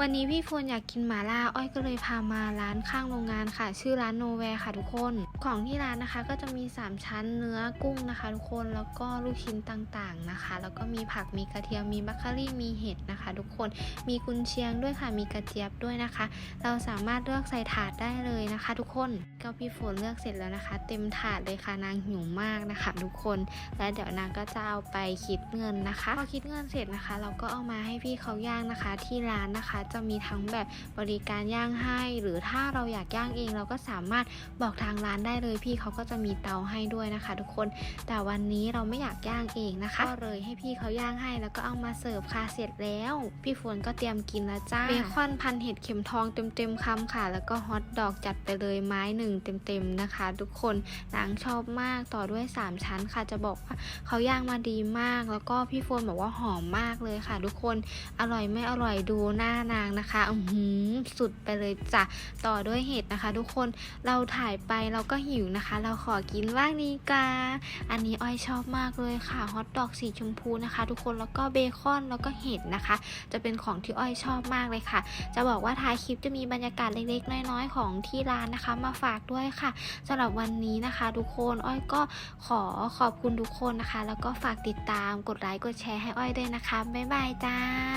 วันนี้พี่โฟนอยากกินหมาล่า อ้อยก็เลยพามาร้านข้างโรงงานค่ะ ชื่อร้านโนแวร์ค่ะทุกคน ของที่ร้านนะคะก็จะมี 3 ชั้นเนื้อกุ้งนะคะ ทุกคน แล้วก็ลูกชิ้นต่างๆนะคะ แล้วก็มีผัก มีกระเทียม มีบัคคารี่ มีเห็ดนะคะ ทุกคน มีกุนเชียงด้วยค่ะ มีกระเจี๊ยบด้วยนะคะ เราสามารถเลือกใส่ถาดได้เลยนะคะ ทุกคน ก็พี่โฟนเลือกเสร็จแล้วนะคะ เต็มถาดเลยค่ะ นางหิวมากนะคะ ทุกคน และเดี๋ยวนางก็จะเอาไปคิดเงินนะคะ พอคิดเงินเสร็จนะคะ เราก็เอามาให้พี่เขาย่างนะคะ ที่ร้านนะคะจะมีทั้งแบบบริการย่างให้ หรือถ้าเราอยากย่างเองเราก็สามารถบอกทางร้านได้เลยพี่เขาก็จะมีเตาให้ด้วยนะคะ ทุกคน แต่วันนี้เราไม่อยากย่างเองนะคะ ก็เลยให้พี่เขาย่างให้แล้วก็เอามาเสิร์ฟค่ะเสร็จแล้ว พี่ฝนก็เตรียมกินแล้วจ้าเบคอนพันเห็ดเข็มทองเต็มๆคำค่ะ แล้วก็ฮอทดอกจัดไปเลยไม้หนึ่งเต็มๆนะคะ ทุกคนนางชอบมากต่อด้วย 3 ชั้นค่ะจะบอกว่าเขาย่างมาดีมาก แล้วก็พี่โฟนบอกว่าหอมมากเลยค่ะ ทุกคนอร่อยไม่อร่อยดูหน้านะางนะคะอือหือสุดไปเลยจ้ะต่อด้วยเห็ดนะคะ ทุกคนเราถ่ายไปเราก็หิวนะคะ เราขอกินบ้างดีกาอันนี้อ้อยชอบมากเลยค่ะฮอทดอกสีชมพูนะคะ ทุกคนแล้วก็เบคอนแล้วก็เห็ดนะคะ จะเป็นของที่อ้อยชอบมากเลยค่ะ จะบอกว่าท้ายคลิปจะมีบรรยากาศเล็กๆ น้อยๆ ของที่ร้านนะคะ มาฝากด้วยค่ะสำหรับวันนี้นะคะ ทุกคนอ้อยก็ขอขอบคุณทุกคนนะคะ แล้วก็ฝากติดตามกดไลค์กดแชร์ให้อ้อยด้วยนะคะบ๊ายบายจ้า